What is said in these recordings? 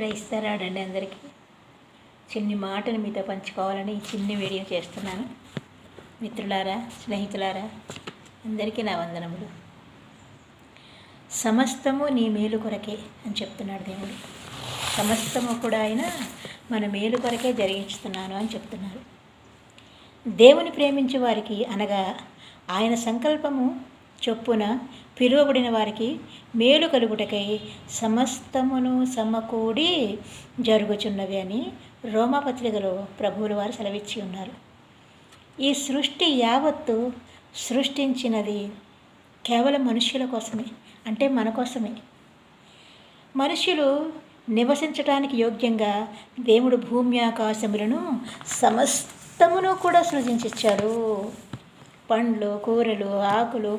క్రైస్తరాడండి అందరికీ. చిన్ని మాటను మీతో పంచుకోవాలని ఈ చిన్ని వీడియో చేస్తున్నాను. మిత్రులారా స్నేహితులారా అందరికీ నా వందనములు. సమస్తము నీ మేలు కొరకే అని చెప్తున్నాడు దేవుడు. సమస్తము కూడా ఆయన మన మేలు కొరకే జరిగించుతున్నాను అని చెప్తున్నారు. దేవుని ప్రేమించే వారికి అనగా ఆయన సంకల్పము చొప్పున పిలువబడిన వారికి మేలు కలుగుటకై సమస్తమును సమకూడి జరుగుచున్నవి అని రోమపత్రికలో ప్రభువుల వారు సెలవిచ్చి ఉన్నారు. ఈ సృష్టి యావత్తు సృష్టించినది కేవలం మనుష్యుల కోసమే అంటే మన కోసమే. మనుష్యులు నివసించటానికి యోగ్యంగా దేవుడు భూమి ఆకాశములను సమస్తమును కూడా సృజించిచ్చారు. పండ్లు కూరలు ఆకులు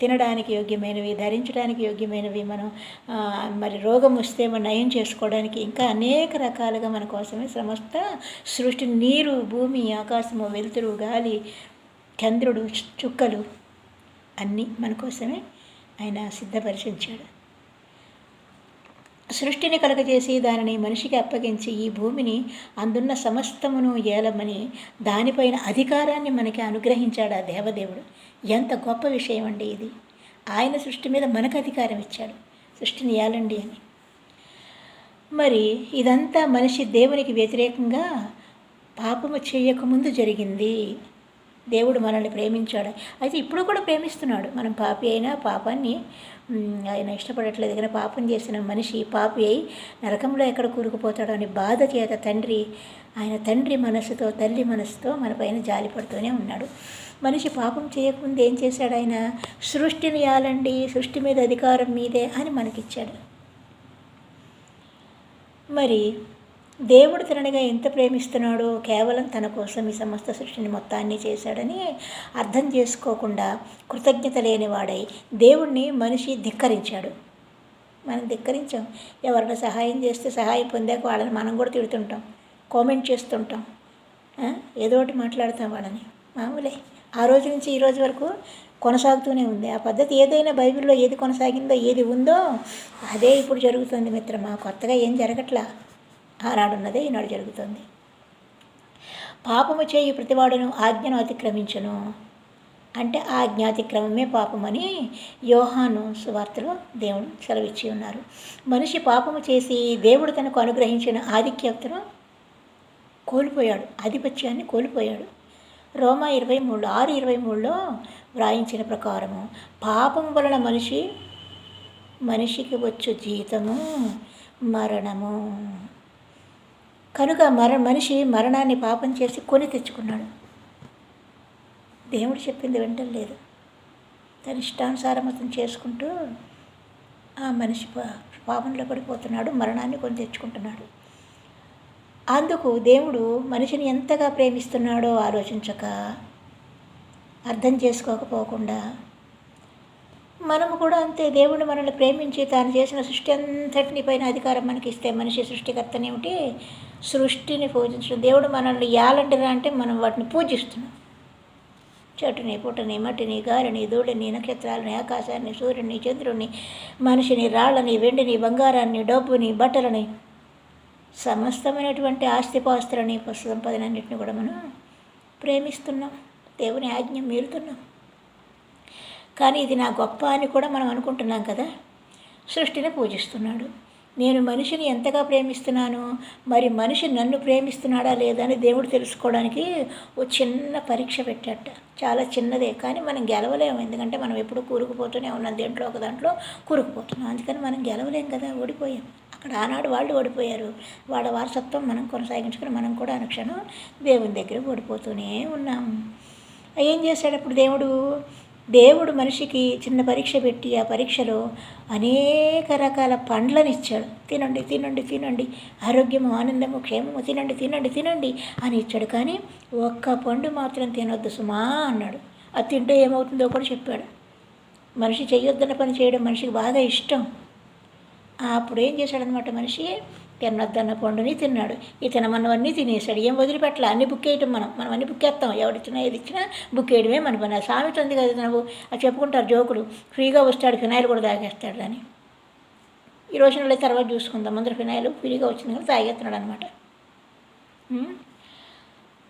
తినడానికి యోగ్యమైనవి ధరించడానికి యోగ్యమైనవి మనం మరి రోగం వస్తే మనం నయం చేసుకోవడానికి ఇంకా అనేక రకాలుగా మన కోసమే సమస్త సృష్టి నీరు భూమి ఆకాశము వెలుతురు గాలి చంద్రుడు చుక్కలు అన్నీ మన కోసమే ఆయన సిద్ధపరిచించాడు. సృష్టిని కలగజేసి దానిని మనిషికి అప్పగించి ఈ భూమిని అందున్న సమస్తమును ఏలమని దానిపైన అధికారాన్ని మనకి అనుగ్రహించాడు ఆ దేవదేవుడు. ఎంత గొప్ప విషయం అండి ఇది. ఆయన సృష్టి మీద మనకు అధికారం ఇచ్చాడు. సృష్టిని ఏలండి అని. మరి ఇదంతా మనిషి దేవునికి వ్యతిరేకంగా పాపము చేయకముందు జరిగింది. దేవుడు మనల్ని ప్రేమించాడు. అయితే ఇప్పుడు కూడా ప్రేమిస్తున్నాడు. మనం పాపి అయినా పాపాన్ని ఆయన ఇష్టపడట్లేదు కానీ పాపం చేసిన మనిషి పాపి అయి నరకంలో ఎక్కడ కూరుకుపోతాడో అని బాధ చేత తండ్రి ఆయన తండ్రి మనసుతో తల్లి మనసుతో మన పైన జాలి పడుతూనే ఉన్నాడు. మనిషి పాపం చేయకముందు ఏం చేశాడు ఆయన? సృష్టిని యాలండి సృష్టి మీద అధికారం మీదే అని మనకిచ్చాడు. మరి దేవుడు తననిగా ఎంత ప్రేమిస్తున్నాడో కేవలం తన కోసం ఈ సమస్త సృష్టిని మొత్తాన్ని చేశాడని అర్థం చేసుకోకుండా కృతజ్ఞత లేనివాడై దేవుణ్ణి మనిషి ధిక్కరించాడు. మనం ధిక్కరించాం. ఎవరైనా సహాయం చేస్తే సహాయం పొందాక వాళ్ళని మనం కూడా తిడుతుంటాం. కామెంట్ చేస్తుంటాం. ఏదో ఒకటి మాట్లాడతాం వాళ్ళని. మామూలే. ఆ రోజు నుంచి ఈ రోజు వరకు కొనసాగుతూనే ఉంది. ఆ పద్ధతి ఏదైనా బైబిల్లో ఏది కొనసాగిందో ఏది ఉందో అదే ఇప్పుడు జరుగుతుంది మిత్రమా? కొత్తగా ఏం జరగట్లా? ఆనాడున్నదే ఈనాడు జరుగుతుంది. పాపము చేయి ప్రతివాడును ఆజ్ఞను అతిక్రమించను. అంటే ఆజ్ఞాతిక్రమమే పాపమని యోహాను సువార్తలో దేవుడు సెలవిచ్చి ఉన్నారు. మనిషి పాపము చేసి దేవుడు తనకు అనుగ్రహించిన ఆధిక్యతను కోల్పోయాడు ఆధిపత్యాన్ని కోల్పోయాడు. రోమా ఇరవై మూడు ఆరు ఇరవై మూడులో వ్రాయించిన ప్రకారము పాపం వలన మనిషి మనిషికి వచ్చు జీతము మరణము. కనుక మర మనిషి మరణాన్ని పాపం చేసి కొని తెచ్చుకున్నాడు. దేవుడు చెప్పింది వింటలేదు తన ఇష్టానుసారం అతను చేసుకుంటూ ఆ మనిషి పా- పాపంలో పడిపోతున్నాడు మరణాన్ని కొని తెచ్చుకుంటున్నాడు. అందుకు దేవుడు మనిషిని ఎంతగా ప్రేమిస్తున్నాడో ఆలోచించక అర్థం చేసుకోకపోకుండా మనము కూడా అంతే దేవుడు మనల్ని ప్రేమించి తాను చేసిన సృష్టి అంతటిని పైన అధికారం మనకి ఇస్తే మనిషి సృష్టికర్తనేమిటి? సృష్టిని పూజించడం. దేవుడు మనల్ని ఏలంటిరా అంటే మనం వాటిని పూజిస్తున్నాం. చెట్టుని పుట్టని మట్టిని గాలిని ధూళిని నక్షత్రాలని ఆకాశాన్ని సూర్యుని చంద్రుని మనిషిని రాళ్ళని వెండిని బంగారాన్ని డబ్బుని బట్టలని సమస్తమైనటువంటి ఆస్తిపాస్తులని పశు సంపదనన్నింటిని కూడా మనం ప్రేమిస్తున్నాం. దేవుని ఆజ్ఞ మీరుతున్నాం. కానీ ఇది నా గొప్ప అని కూడా మనం అనుకుంటున్నాం కదా. సృష్టిని పూజిస్తున్నాడు. నేను మనిషిని ఎంతగా ప్రేమిస్తున్నాను? మరి మనిషి నన్ను ప్రేమిస్తున్నాడా లేదా అని దేవుడు తెలుసుకోవడానికి ఓ చిన్న పరీక్ష పెట్టాట చాలా చిన్నదే కానీ మనం గెలవలేము. ఎందుకంటే మనం ఎప్పుడు కూరుకుపోతూనే ఉన్నాం. దేంట్లో ఒక దాంట్లో కూరుకుపోతున్నాం. అందుకని మనం గెలవలేం కదా ఓడిపోయాం. అక్కడ ఆనాడు వాళ్ళు ఓడిపోయారు. వాళ్ళ వారసత్వం మనం కొనసాగించుకుని మనం కూడా అనుక్షణం దేవుని దగ్గర ఓడిపోతూనే ఉన్నాం. ఏం చేశాడు అప్పుడు దేవుడు? దేవుడు మనిషికి చిన్న పరీక్ష పెట్టి ఆ పరీక్షలో అనేక రకాల పండ్లను ఇచ్చాడు. తినండి తినండి తినండి. ఆరోగ్యము ఆనందము క్షేమము తినండి తినండి తినండి అని ఇచ్చాడు. కానీ ఒక్క పండు మాత్రం తినొద్దు సుమా అన్నాడు. అది తింటే ఏమవుతుందో కూడా చెప్పాడు. మనిషి చేయొద్దన్న పని చేయడం మనిషికి బాగా ఇష్టం. అప్పుడు ఏం చేశాడనమాట మనిషి? తినొద్దన్న పండుని తిన్నాడు. ఈ తినమన్నవన్నీ తినేశాడు. ఏం వదిలిపెట్టలే? అన్ని బుక్ వేయటం మనం. మనం అన్ని బుక్ వేస్తాం ఎవరిచ్చినా ఏది ఇచ్చినా బుక్ వేయడమే మన పని. ఆ సామెత ఉంది కదా నువ్వు అది చెప్పుకుంటారు జోకులు. ఫ్రీగా వస్తాడు ఫినాయిల్ కూడా తాగేస్తాడు అని. ఈ రోజున తర్వాత చూసుకుందాం. ముందర ఫినాయిల్ ఫ్రీగా వచ్చింది కూడా తాగేస్తున్నాడు అనమాట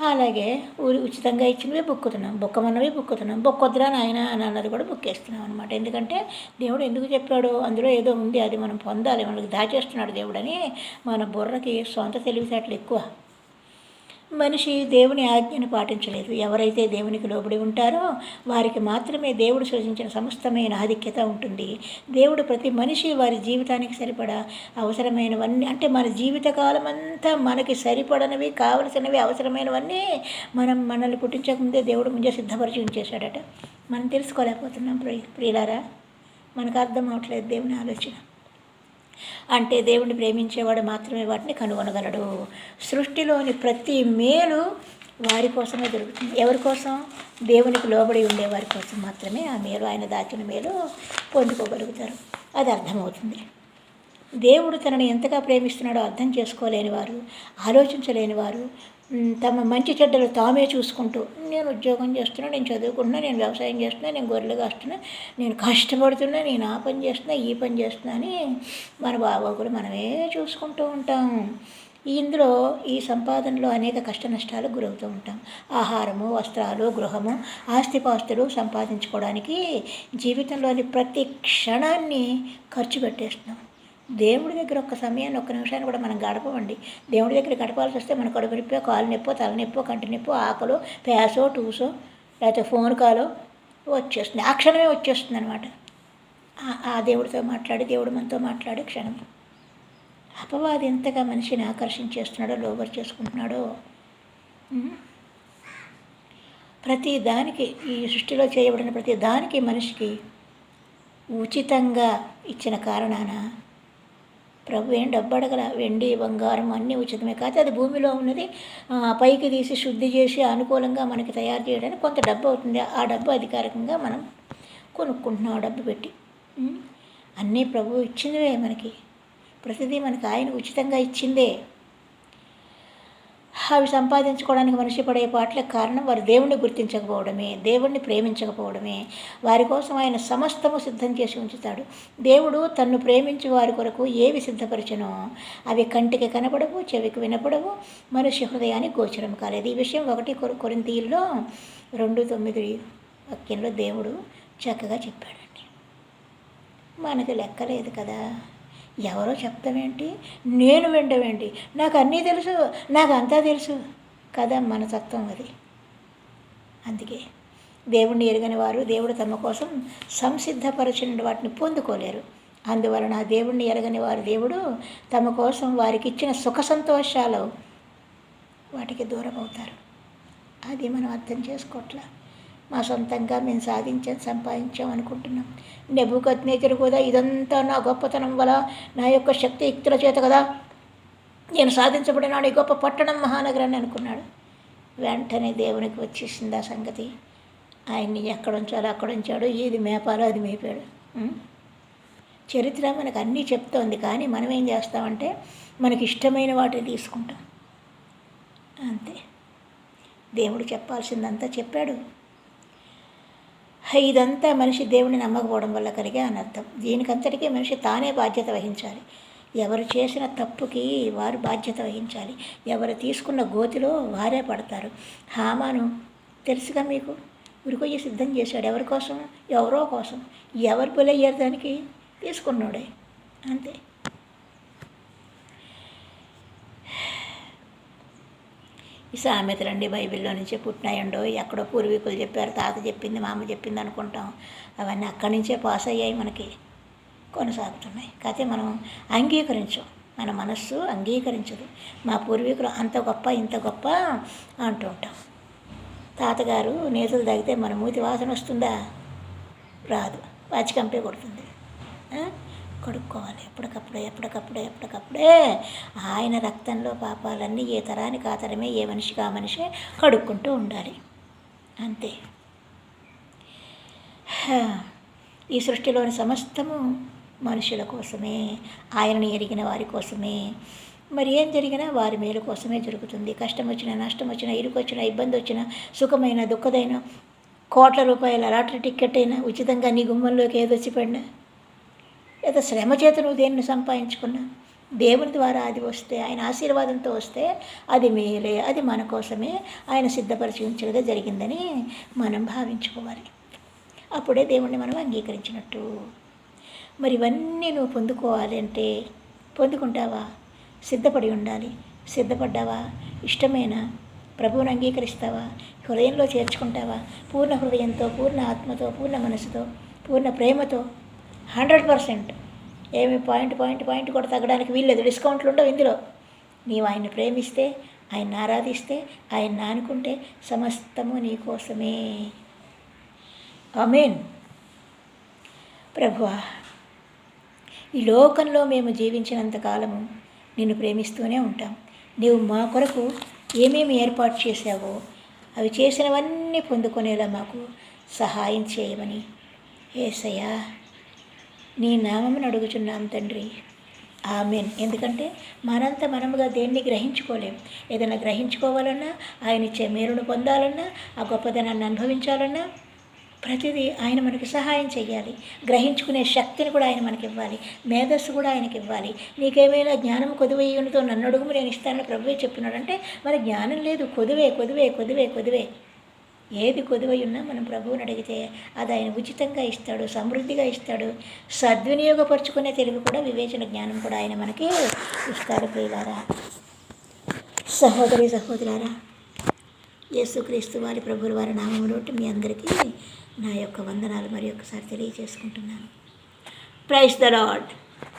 అలాగే ఊరి ఉచితంగా ఇచ్చినవి బొక్కుతున్నాం. బొక్కమన్నవి బొక్కుతున్నాం. బొక్కొద్దురా నాయన అని అన్నది కూడా బొక్కేస్తున్నాం అనమాట ఎందుకంటే దేవుడు ఎందుకు చెప్పాడు? అందులో ఏదో ఉంది. అది మనం పొందాలి. మనకి దాచేస్తున్నాడు దేవుడని. మన బుర్రకి సొంత తెలివితేటలు ఎక్కువ. మనిషి దేవుని ఆజ్ఞను పాటించలేదు. ఎవరైతే దేవునికి లోబడి ఉంటారో వారికి మాత్రమే దేవుడు సృజించిన సమస్తమైన ఆధిక్యత ఉంటుంది. దేవుడు ప్రతి మనిషి వారి జీవితానికి సరిపడా అవసరమైనవన్నీ అంటే మన జీవితకాలం అంతా మనకి సరిపడనవి కావలసినవి అవసరమైనవన్నీ మనం మనల్ని పుట్టించకముందే దేవుడు ముందే సిద్ధపరిచి ఉంచేశాడట. మనం తెలుసుకోలేకపోతున్నాం ప్రియులారా. మనకు అర్థం అవట్లేదు దేవుని ఆలోచన. అంటే దేవుణ్ణి ప్రేమించేవాడు మాత్రమే వాటిని కనుగొనగలడు. సృష్టిలోని ప్రతి మేలు వారి కోసమే దొరుకుతుంది ఎవరి కోసం? దేవునికి లోబడి ఉండే వారి కోసం మాత్రమే ఆ మేలు ఆయన దాచిన మేలు పొందుకోగలుగుతారు. అది అర్థమవుతుంది. దేవుడు తనని ఎంతగా ప్రేమిస్తున్నాడో అర్థం చేసుకోలేని వారు ఆలోచించలేని వారు తమ మంచి చెడ్డలు తామే చూసుకుంటూ నేను ఉద్యోగం చేస్తున్నా నేను చదువుకుంటున్నా నేను వ్యవసాయం చేస్తున్నా నేను గొర్రెలు కాస్తున్నా నేను కష్టపడుతున్నా నేను ఆ పని చేస్తున్నా ఈ పని చేస్తున్నా అని మన బాగోగులు మనమే చూసుకుంటూ ఉంటాం. ఇందులో ఈ సంపాదనలో అనేక కష్ట నష్టాలు గురవుతూ ఉంటాం. ఆహారము వస్త్రాలు గృహము ఆస్తిపాస్తులు సంపాదించుకోవడానికి జీవితంలోని ప్రతి క్షణాన్ని ఖర్చు పెట్టేస్తున్నాం. దేవుడి దగ్గర ఒక్క సమయాన్ని ఒక్క నిమిషాన్ని కూడా మనం గడపండి దేవుడి దగ్గర గడపాల్సి వస్తే మన కడుపు నొప్పో కాలు నొప్పో తలనొప్పో కంటి నొప్పో ఆకలో ప్యాసో టూసో లేకపోతే ఫోన్ కాలో వచ్చేస్తుంది. ఆ క్షణమే వచ్చేస్తుంది అనమాట ఆ దేవుడితో మాట్లాడి దేవుడు మనతో మాట్లాడే క్షణం. అపవాది ఎంతగా మనిషిని ఆకర్షించేస్తున్నాడో లోబర్ చేసుకుంటున్నాడో. ప్రతి దానికి ఈ సృష్టిలో చేయబడిన ప్రతి దానికి మనిషికి ఉచితంగా ఇచ్చిన కారణాన ప్రభు ఏం డబ్బు అడగల వెండి బంగారం అన్నీ ఉచితమే. కాదు అది భూమిలో ఉన్నది పైకి తీసి శుద్ధి చేసి అనుకూలంగా మనకి తయారు చేయడానికి కొంత డబ్బు అవుతుంది. ఆ డబ్బు అధికారికంగా మనం కొనుక్కుంటున్నాం డబ్బు పెట్టి. అన్నీ ప్రభు ఇచ్చినవే మనకి. ప్రతిదీ మనకి ఆయన ఉచితంగా ఇచ్చిందే. అవి సంపాదించుకోవడానికి మనిషి పడే పాటలకు కారణం వారు దేవుణ్ణి గుర్తించకపోవడమే దేవుణ్ణి ప్రేమించకపోవడమే. వారి కోసం ఆయన సమస్తము సిద్ధం చేసి ఉంచుతాడు. దేవుడు తన్ను ప్రేమించి వారి కొరకు ఏవి సిద్ధపరచనో అవి కంటికి కనపడవు చెవికి వినపడవు మనిషి హృదయానికి గోచరం కాలేదు. ఈ విషయం ఒకటి కొరింతీల్లో రెండు తొమ్మిది వాక్యంలో దేవుడు చక్కగా చెప్పాడండి. మనకు లెక్కలేదు కదా. ఎవరో చెప్తామేంటి నేను వింటమేంటి నాకు అన్నీ తెలుసు నాకు అంతా తెలుసు. కదా మన తత్వం అది. అందుకే దేవుణ్ణి ఎరగని వారు దేవుడు తమ కోసం సంసిద్ధపరచిన వాటిని పొందుకోలేరు. అందువలన దేవుణ్ణి ఎరగని వారు దేవుడు తమ కోసం వారికి ఇచ్చిన సుఖ సంతోషాలు వాటికి దూరం అవుతారు అది మనం అర్థం చేసుకోవట్లా? మా సొంతంగా మేము సాధించాం సంపాదించాం అనుకుంటున్నాం. నెబుకత్ నేచర్ కూడా ఇదంతా నా గొప్పతనం వల్ల నా యొక్క శక్తి యుక్తుల చేత కదా నేను సాధించబడిన ఈ గొప్ప పట్టణం మహానగరాన్ని అనుకున్నాడు. వెంటనే దేవునికి వచ్చేసింది ఆ సంగతి. ఆయన్ని ఎక్కడ ఉంచాలో అక్కడ ఉంచాడు ఏది మేపాలో అది మేపాడు. చరిత్ర మనకు అన్నీ చెప్తోంది కానీ మనం ఏం చేస్తామంటే మనకి ఇష్టమైన వాటిని తీసుకుంటాం. అంతే. దేవుడు చెప్పాల్సిందంతా చెప్పాడు. ఇదంతా మనిషి దేవుని నమ్మకపోవడం వల్ల కలిగే అనర్థం దీనికంతటికీ మనిషి తానే బాధ్యత వహించాలి. ఎవరు చేసిన తప్పుకి వారు బాధ్యత వహించాలి. ఎవరు తీసుకున్న గోతిలో వారే పడతారు. హామాను తెలుసుగా మీకు? ఉరికొయ్యి సిద్ధం చేశాడు. ఎవరి కోసం? ఎవరో కోసం. ఎవరు బలయ్యారు దానికి? తీసుకున్నాడే. అంతే. ఈ సామెతలండి బైబిల్లో నుంచి పుట్టినాయండో ఎక్కడో పూర్వీకులు చెప్పారు తాత చెప్పింది మామ చెప్పింది అనుకుంటాం. అవన్నీ అక్కడి నుంచే పాస్ అయ్యాయి మనకి. కొనసాగుతున్నాయి. కాకపోతే మనం అంగీకరించం. మన మనస్సు అంగీకరించదు. మా పూర్వీకులు అంత గొప్ప ఇంత గొప్ప అంటూ ఉంటాం. తాతగారు నేతలు తాగితే మన మూతి వాసన వస్తుందా? రాదు. పచ్చికంపే కొడుతుంది. కడుక్కోవాలి. ఎప్పటికప్పుడే ఎప్పటికప్పుడే ఎప్పటికప్పుడే ఆయన రక్తంలో పాపాలన్నీ ఏ తరానికి ఆ తరమే ఏ మనిషికి ఆ మనిషే కడుక్కుంటూ ఉండాలి. అంతే. ఈ సృష్టిలోని సమస్తము మనుషుల కోసమే ఆయనని ఎరిగిన వారి కోసమే. మరి ఏం జరిగినా వారి మేలు కోసమే జరుగుతుంది. కష్టం వచ్చినా నష్టం వచ్చినా ఇరుకొచ్చినా ఇబ్బంది వచ్చినా సుఖమైన దుఃఖదైన కోట్ల రూపాయల లాటరీ టిక్కెట్ అయినా ఉచితంగా నీ గుమ్మంలోకి ఏదొచ్చి పడినా లేదా శ్రమ చేత నువ్వు దేన్ని సంపాదించుకున్నా? దేవుని ద్వారా అది వస్తే ఆయన ఆశీర్వాదంతో వస్తే అది మేలే అది మన కోసమే ఆయన సిద్ధపరిచి ఉంచడదే జరిగిందని మనం భావించుకోవాలి. అప్పుడే దేవుణ్ణి మనం అంగీకరించినట్టు. మరి ఇవన్నీ నువ్వు పొందుకోవాలి అంటే పొందుకుంటావా? సిద్ధపడి ఉండాలి. సిద్ధపడ్డావా? ఇష్టమేనా? ప్రభువుని అంగీకరిస్తావా? హృదయంలో చేర్చుకుంటావా? పూర్ణ హృదయంతో పూర్ణ ఆత్మతో పూర్ణ మనసుతో పూర్ణ ప్రేమతో హండ్రెడ్ పర్సెంట్. ఏమి పాయింట్ పాయింట్ పాయింట్ కూడా తగ్గడానికి వీల్లేదు. డిస్కౌంట్లు ఉండవు ఇందులో. నీవు ఆయన్ని ప్రేమిస్తే ఆయన్ని ఆరాధిస్తే ఆయన ఆనుకుంటే సమస్తము నీ కోసమే. ఆమెన్. ప్రభువా ఈ లోకంలో మేము జీవించినంత కాలము నిన్ను ప్రేమిస్తూనే ఉంటాం. నీవు మా కొరకు ఏమేమి ఏర్పాటు చేశావో అవి చేసినవన్నీ పొందుకునేలా మాకు సహాయం చేయమని. ఏసయ్యా నీ నామమును అడుగుచున్నాం తండ్రి. ఆమెన్. ఎందుకంటే మనంత మనముగా దేన్ని గ్రహించుకోలేం. ఏదైనా గ్రహించుకోవాలన్నా ఆయన ఇచ్చే మేలును పొందాలన్నా ఆ గొప్పదనాన్ని అనుభవించాలన్నా ప్రతిదీ ఆయన మనకి సహాయం చేయాలి గ్రహించుకునే శక్తిని కూడా ఆయన మనకి ఇవ్వాలి మేధస్సు కూడా ఆయనకి ఇవ్వాలి నీకేమైనా జ్ఞానం కొదువయ్యునితో నన్ను అడుగుము నేను ఇస్తానని ప్రభువే చెప్తున్నాడంటే మరి జ్ఞానం లేదు. కొదువే కొదువే కొదువే కొదువే. ఏది కొదువై ఉన్నా మనం ప్రభువుని అడిగితే అది ఆయన ఉచితంగా ఇస్తాడు సమృద్ధిగా ఇస్తాడు. సద్వినియోగపరుచుకునే తెలివి కూడా వివేచన జ్ఞానం కూడా ఆయన మనకి ఇస్తాడు ప్రియులారా. సహోదరి సహోదరారా యేసుక్రీస్తు వారి ప్రభుల వారి నామంలో మీ అందరికీ నా యొక్క వందనాలు మరి ఒకసారి తెలియజేసుకుంటున్నాను. Price the lord